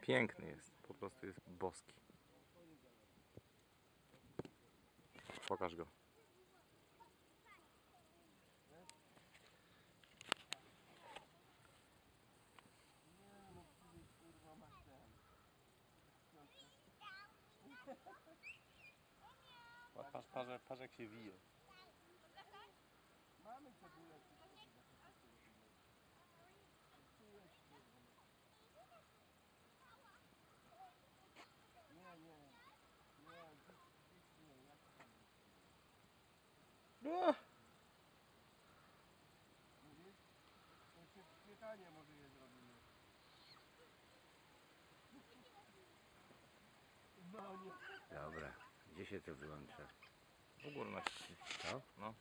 Piękny jest, po prostu jest boski. Pokaż go. Patrz, patrz jak się wije. Dobra, gdzie się to wyłącza? W na To? No.